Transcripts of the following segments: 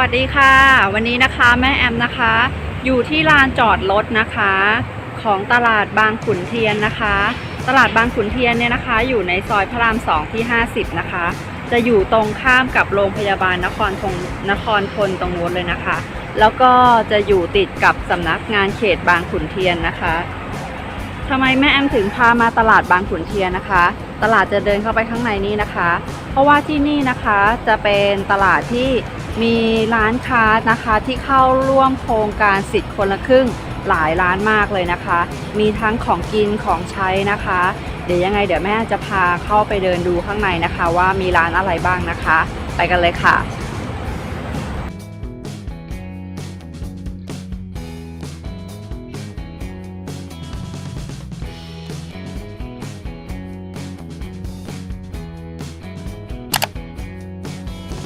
วัสดีค่ะ วันนี้นะคะแม่แอมนะคะ อยู่ที่ลานจอดรถนะคะ ของตลาดบางขุนเทียนนะคะ ตลาดบางขุนเทียนเนี่ยนะคะ อยู่ในซอยพระรามสองที่ 50 นะคะ จะอยู่ตรงข้ามกับโรงพยาบาลนครทงนครทนตรงนู้นเลยนะคะ แล้วก็จะอยู่ติดกับสำนักงานเขตบางขุนเทียนนะคะทำไมแม่แอมถึงพามาตลาดบางขุนเทียนนะคะ ตลาดจะเดินเข้าไปข้างในนี้นะคะ เพราะว่าที่นี่นะคะจะเป็นตลาดที่ มีร้านค้านะคะที่เข้าร่วมโครงการสิทธิ์คนละครึ่งหลายร้านมากเลยนะคะ มีทั้งของกินของใช้นะคะ เดี๋ยวยังไงเดี๋ยวแม่จะพาเข้าไปเดินดูข้างในนะคะ ว่ามีร้านอะไรบ้างนะคะ ไปกันเลยค่ะ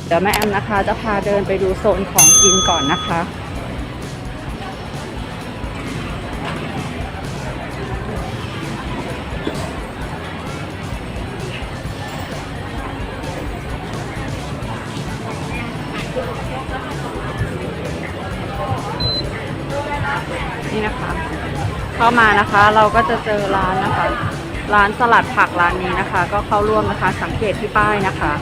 เดี๋ยวแม่แอมนะคะจะพาเดินไปดูโซนของกินก่อนนะคะ นี่นะคะ เข้ามานะคะเราก็จะเจอร้านนะคะ ร้านสลัดผักร้านนี้นะคะ ก็เข้าร่วมนะคะสังเกตที่ป้ายนะคะ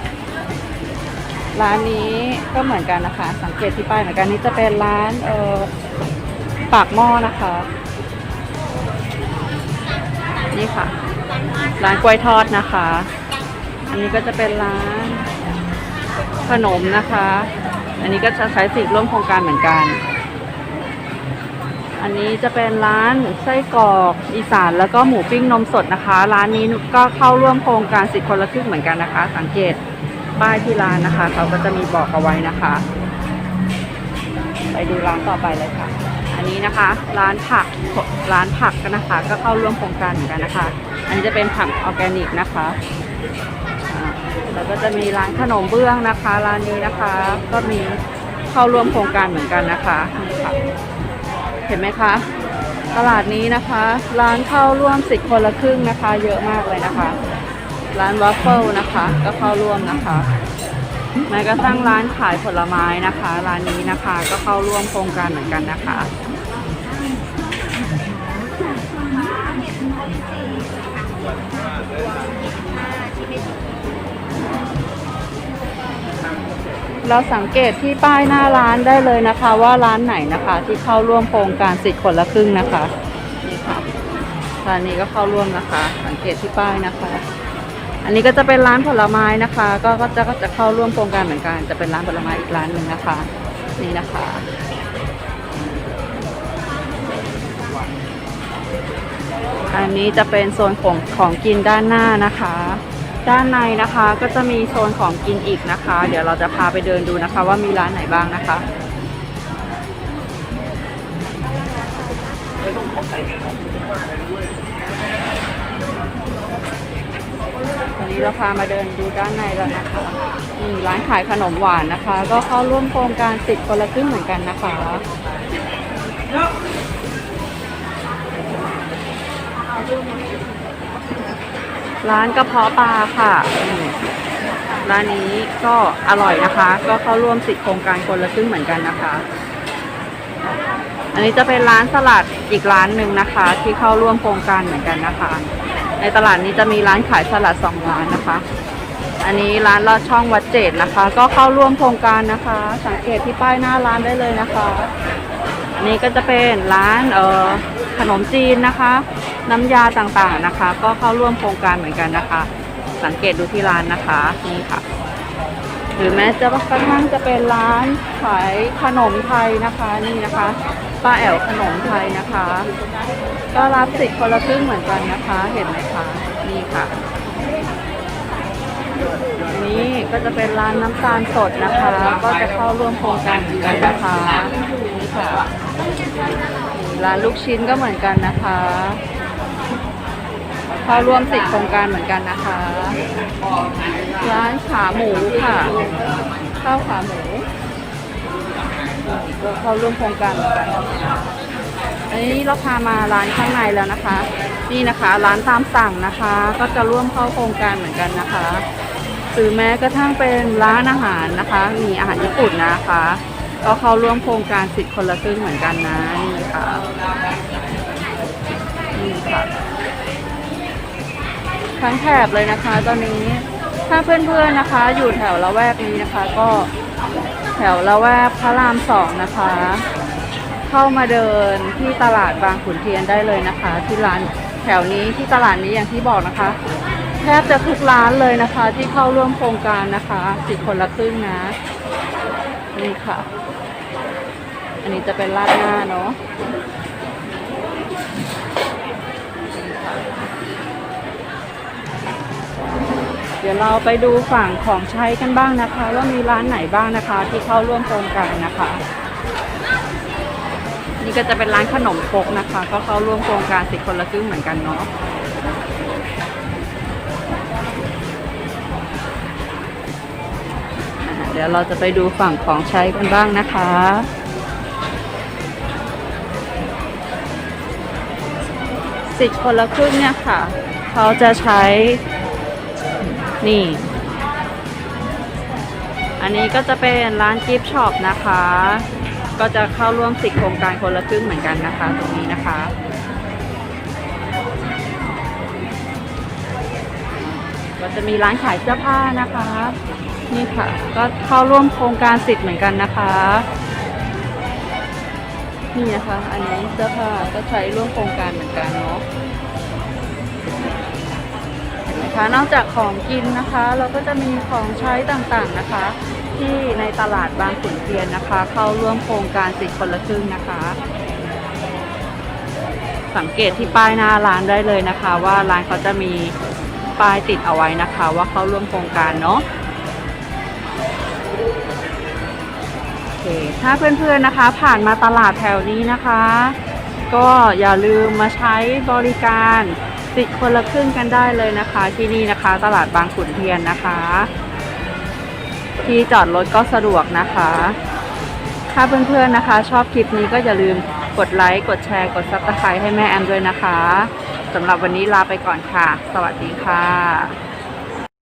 ร้านนี้ก็เหมือนกันนะคะ สังเกตที่ป้ายเหมือนกันนี่จะเป็นร้านเออปากหม้อนะคะ นี่ค่ะ ร้านกล้วยทอดนะคะ อันนี้ก็จะเป็นร้านขนมนะคะ อันนี้ก็จะใช้สิทธิ์ร่วมโครงการเหมือนกัน อันนี้จะเป็นร้านไส้กรอกอีสานแล้วก็หมูปิ้งนมสดนะคะ ร้านนี้ก็เข้าร่วมโครงการสิทธิ์คนละครึ่งเหมือนกันนะคะ สังเกต ป้ายที่ร้านนะคะ เขาก็จะมีบอกเอาไว้นะคะ ไปดูร้านต่อไปเลยค่ะ อันนี้นะคะ ร้านผักร้านผักกันนะคะ ก็เข้าร่วมโครงการเหมือนกันนะคะ อันนี้จะเป็นผักออร์แกนิกนะคะแล้วก็จะมีร้านขนมเบื้องนะคะ ร้านนี้นะคะ ก็มีเข้าร่วมโครงการเหมือนกันนะคะนี่ค่ะเห็นไหมคะตลาดนี้นะคะ ร้านเข้าร่วมสิทธิ์คนละครึ่งนะคะ เยอะมากเลยนะคะ ร้านวัฟเฟิลนะคะก็เข้าร่วมนะคะแม้กระทั่งร้านขายผลไม้นะคะ ร้านนี้นะคะก็เข้าร่วมโครงการเหมือนกันนะคะเราสังเกตที่ป้ายหน้าร้านได้เลยนะคะ ว่าร้านไหนนะคะ ที่เข้าร่วมโครงการสิทธิ์คนละครึ่งนะคะนี่ค่ะร้านนี้ก็เข้าร่วมนะคะ สังเกตที่ป้ายนะคะ อันนี้ก็จะเป็นร้านผลไม้นะคะ ก็ก็จะก็จะเข้าร่วมโครงการเหมือนกัน จะเป็นร้านผลไม้อีกร้านหนึ่งนะคะ นี่นะคะอันนี้จะเป็นโซนของของกินด้านหน้านะคะ ด้านในนะคะก็จะมีโซนของกินอีกนะคะ เดี๋ยวเราจะพาไปเดินดูนะคะ ว่ามีร้านไหนบ้างนะคะ นี้เราพามาเดินดูด้านในแล้วนะคะนี่ร้านขายขนมหวานนะคะ ก็เข้าร่วมโครงการติดคนละครึ่งเหมือนกันนะคะร้านกระเพาะปลาค่ะร้านนี้ก็อร่อยนะคะ ก็เข้าร่วมสิทธิโครงการคนละครึ่งเหมือนกันนะคะ อันนี้จะเป็นร้านสลัดอีกร้านหนึ่งนะคะ ที่เข้าร่วมโครงการเหมือนกันนะคะ ในตลาดนี้จะมีร้านขายสลัดสองร้านนะคะ อันนี้ร้านลอดช่องวัดเจดนะคะ ก็เข้าร่วมโครงการนะคะ สังเกตที่ป้ายหน้าร้านได้เลยนะคะอันนี้ก็จะเป็นร้านเอ่อขนมจีนนะคะ น้ำยาต่างๆนะคะ ก็เข้าร่วมโครงการเหมือนกันนะคะ สังเกตดูที่ร้านนะคะนี่ค่ะ หรือแม้จะกระทั่งจะเป็นร้านขายขนมไทยนะคะนี่นะคะ ป้าแอวขนมไทยนะคะ ก็รับสิทธิ์คนละครึ่งเหมือนกันนะคะ เห็นไหมคะ นี่ค่ะ นี่ก็จะเป็นร้านน้ำตาลสดนะคะ ก็จะเข้าร่วมโครงการเหมือนกันนะคะ นี่ค่ะ ร้านลูกชิ้นก็เหมือนกันนะคะเข้าร่วมสิทธิโครงการเหมือนกันนะคะ ร้านขาหมูค่ะ ข้าวขาหมู เข้าร่วมโครงการกันอันนี้เราพามาร้านข้างในแล้วนะคะ นี่นะคะร้านตามสั่งนะคะ ก็จะร่วมเข้าโครงการเหมือนกันนะคะหรือแม้กระทั่งเป็นร้านอาหารนะคะ มีอาหารญี่ปุ่นนะคะ ก็เข้าร่วมโครงการสิทธิ์คนละครึ่งเหมือนกันนะนี่ค่ะนี่ค่ะทั้งแถบเลยนะคะ ตอนนี้ถ้าเพื่อนๆนะคะ อยู่แถวละแวกนี้นะคะ ก็ วละแวกพระรามสองนะคะ เข้ามาเดินที่ตลาดบางขุนเทียนได้เลยนะคะ ที่ร้านแถวนี้ที่ตลาดนี้อย่างที่บอกนะคะ แทบจะทุกร้านเลยนะคะ ที่เข้าร่วมโครงการนะคะสิทธิ์คนละครึ่งนะ นี่ค่ะ อันนี้จะเป็นราดหน้าเนาะ เดี๋ยวเราไปดูฝั่งของใช้กันบ้างนะคะ ว่ามีร้านไหนบ้างนะคะ ที่เข้าร่วมโครงการนะคะ นี่ก็จะเป็นร้านขนมคกนะคะ ก็เข้าร่วมโครงการสิคนละครึ่งเหมือนกันเนาะเดี๋ยวเราจะไปดูฝั่งของใช้กันบ้างนะคะสิทธิ์คนละครึ่งเนี่ยค่ะ เขาจะใช้ นี่ อันนี้ก็จะเป็นร้านกิฟต์ช็อปนะคะ ก็จะเข้าร่วมสิทธิ์โครงการคนละครึ่งเหมือนกันนะคะ ตรงนี้นะคะก็จะมีร้านขายเสื้อผ้านะคะ นี่ค่ะ ก็เข้าร่วมโครงการสิทธิ์เหมือนกันนะคะ นี่นะคะ อันนี้เสื้อผ้าก็ใช้ร่วมโครงการเหมือนกันเนาะ นไหมคะ นอกจากของกินนะคะ เราก็จะมีของใช้ต่างๆนะคะ ที่ในตลาดบางขุนเทียนนะคะ เข้าร่วมโครงการสิทธิ์คนละครึ่งนะคะ สังเกตที่ป้ายหน้าร้านได้เลยนะคะ ว่าร้านเขาจะมีป้ายติดเอาไว้นะคะ ว่าเข้าร่วมโครงการเนาะโอเคถ้าเพื่อนๆนะคะผ่านมาตลาดแถวนี้นะคะ ก็อย่าลืมมาใช้บริการ ติคนละครึ่งกันได้เลยนะคะ ที่นี่นะคะ ตลาดบางขุนเทียนนะคะ ที่จอดรถก็สะดวกนะคะ ถ้าเพื่อนๆนะคะ ชอบคลิปนี้ก็อย่าลืมกดไลค์กดแชร์ กดซับสไครต์ให้แม่แอมด้วยนะคะสำหรับวันนี้ลาไปก่อนค่ะ สวัสดีค่ะ